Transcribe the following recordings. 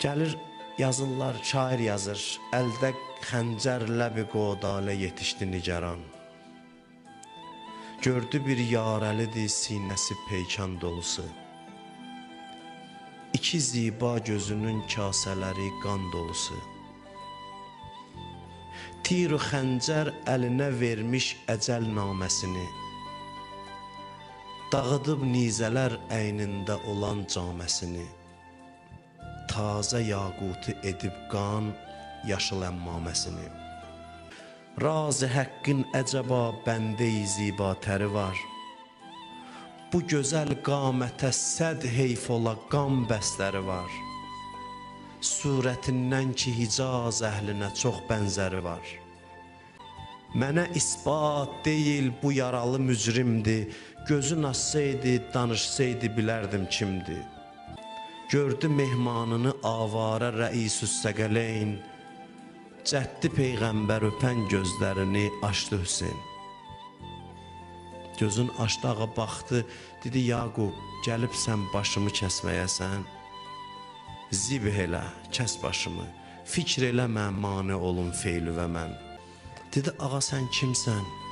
Gəlir yazırlar, şair yazır. Əldə xəncər ləbi qodalə yetişdi nigaran. Gördü bir yarəlidir sinəsi peykan dolusu. İki ziba gözünün kasələri qan dolusu. Tir və xəncər əlinə vermiş əcəl naməsini. Dağıdıb nizələr əynində olan caməsini. Tazə yaqutu edib qan yaşıl əmmaməsini. Razı həqqin əcəba bəndə-i zibatəri var. Bu gözəl qamətə səd heyf ola qam bəstəri var. Surətindən ki Hicaz əhlinə çox bənzəri var. Mənə isbat deyil bu yaralı mücrimdir. Gözün açsaydı, danışsaydı bilərdim kimdir. Gördü mehmanını avara rəisüs səqələyn. Cəddi peyğəmbər öpən gözlərini açdı Hüseyn. Gözün açdı ağa baxdı, dedi Yaqub, gəlibsən başımı kəsməyəsən. Zib elə, kəs başımı. Fikr eləmə mane olun feyli və mən. Dedi ağa sən kimsən?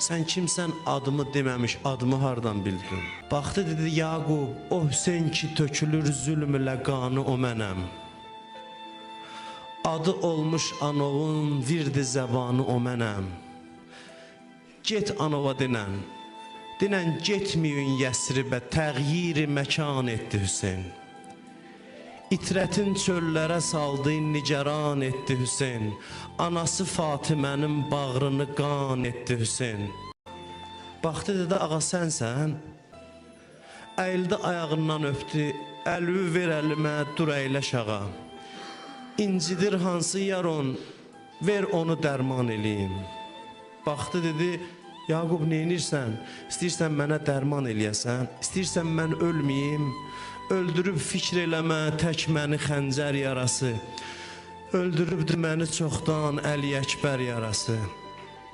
Sən kimsən adımı deməmiş adımı hardan bildin? Baxdı dedi Yaqub, o Hüseyn ki tökülür zülm ilə qanı o mənəm. Adı olmuş anovun virdi zəbanı o mənəm. Get anova dinən. Dinən getməyin Yəsribə təğyiri məkan etdi Hüseyn. İtrətin çöllərə saldı, nigaran etdi Hüseyn. Anası Fatimənin bağrını qan etdi Hüseyn. Baxdı dedi, ağa sənsən? Əyildi ayağından öpdü, əlvi ver əlimə, dur əyləş ağa. İncidir hansı yaron, ver onu dərman eləyim. Baxdı dedi, Yaqub neynirsən? İstəyirsən mənə dərman eləyəsən? İstəyirsən mən ölməyim? Öldürüb fikr eləmə tək məni xəncər yarası. Öldürübdü məni çoxdan Əli Əkbər yarası.